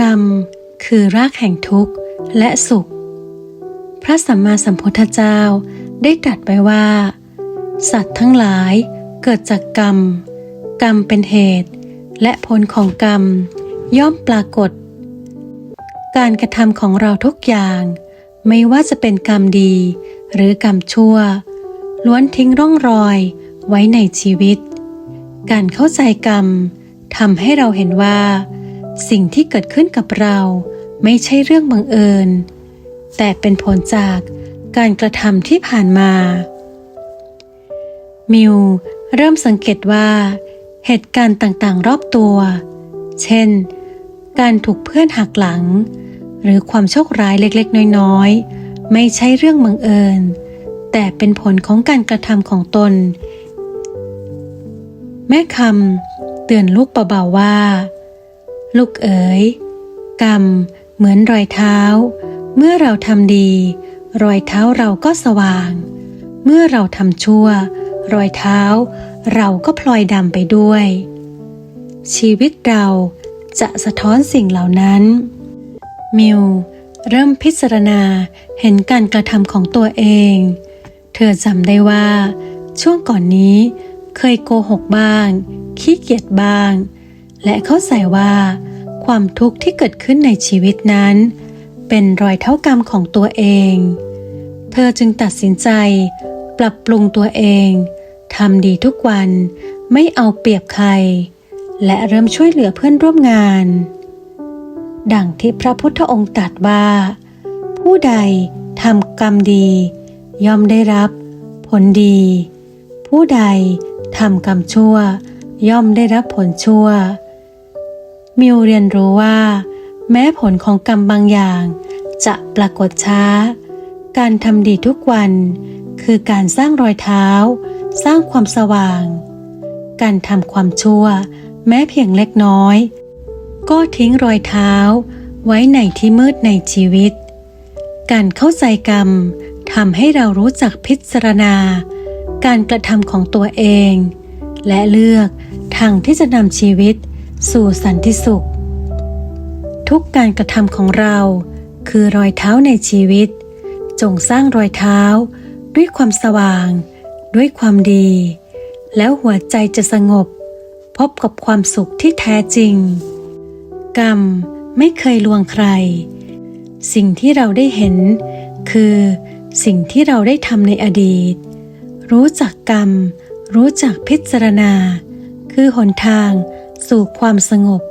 กรรมคือรากแห่งทุกข์และสุข พระสัมมาสัมพุทธเจ้าได้ตรัสไว้ว่า สัตว์ทั้งหลายเกิดจากกรรม กรรมเป็นเหตุ และผลของกรรม ย่อมปรากฏ การกระทำของเราทุกอย่าง ไม่ว่าจะเป็นกรรมดี หรือกรรมชั่ว ล้วนทิ้งร่องรอยไว้ในชีวิต การเข้าใจกรรมทำให้เราเห็นว่า สิ่งที่เกิดขึ้นกับเราไม่ใช่เรื่องบังเอิญ แต่เป็นผลจากการกระทำที่ผ่านมา มิวเริ่มสังเกตว่า เหตุการณ์ต่างๆ รอบตัว เช่น การถูกเพื่อนหักหลัง หรือความโชคร้ายเล็กๆ น้อยๆ ไม่ใช่เรื่องบังเอิญ แต่เป็นผลของการกระทำของตน แม่คำเตือนลูกเบาๆว่า ลูกเอ๋ยกรรมเหมือนรอยเท้า เมื่อเราทำดี รอยเท้าเราก็สว่าง เมื่อเราทำชั่ว รอยเท้า เราก็พลอยดำไปด้วย ชีวิตเราจะสะท้อนสิ่งเหล่านั้น มิวเริ่มพิจารณาเห็นการกระทำของตัวเอง เธอจำได้ว่า ช่วงก่อนนี้ เคยโกหกบ้าง ขี้เกียจบ้าง และเข้าใจว่า ความทุกข์ที่เกิดขึ้นในชีวิตนั้น เป็นรอยเท้ากรรมของตัวเอง เธอจึงตัดสินใจ ปรับปรุงตัวเองทำดีทุกวันไม่เอาเปรียบใคร และเริ่มช่วยเหลือเพื่อนร่วมงาน ดังที่พระพุทธองค์ตรัสว่า ผู้ใดทำกรรมดี ย่อมได้รับผลดี ผู้ใด ทำกรรมชั่ว ย่อมได้รับผลชั่ว มิวเรียนรู้ว่า แม้ผลของกรรมบางอย่าง จะปรากฏช้า การทำดีทุกวัน คือการสร้างรอยเท้า สร้างความสว่าง การทำความชั่ว แม้เพียงเล็กน้อย ก็ทิ้งรอยเท้า ไว้ในที่มืดในชีวิต การเข้าใจกรรมทำให้เรารู้จักพิจารณา การกระทำของตัวเอง และเลือกทางที่จะนำชีวิตสู่สันติสุข ทุกการกระทำของเราคือรอยเท้าในชีวิต จงสร้างรอยเท้าด้วยความสว่าง ด้วยความดี แล้วหัวใจจะสงบ พบกับความสุขที่แท้จริง กรรมไม่เคยลวงใคร สิ่งที่เราได้เห็น คือสิ่งที่เราได้ทำในอดีต รู้จักกรรม รู้จักพิจารณา คือหนทางสู่ความสงบ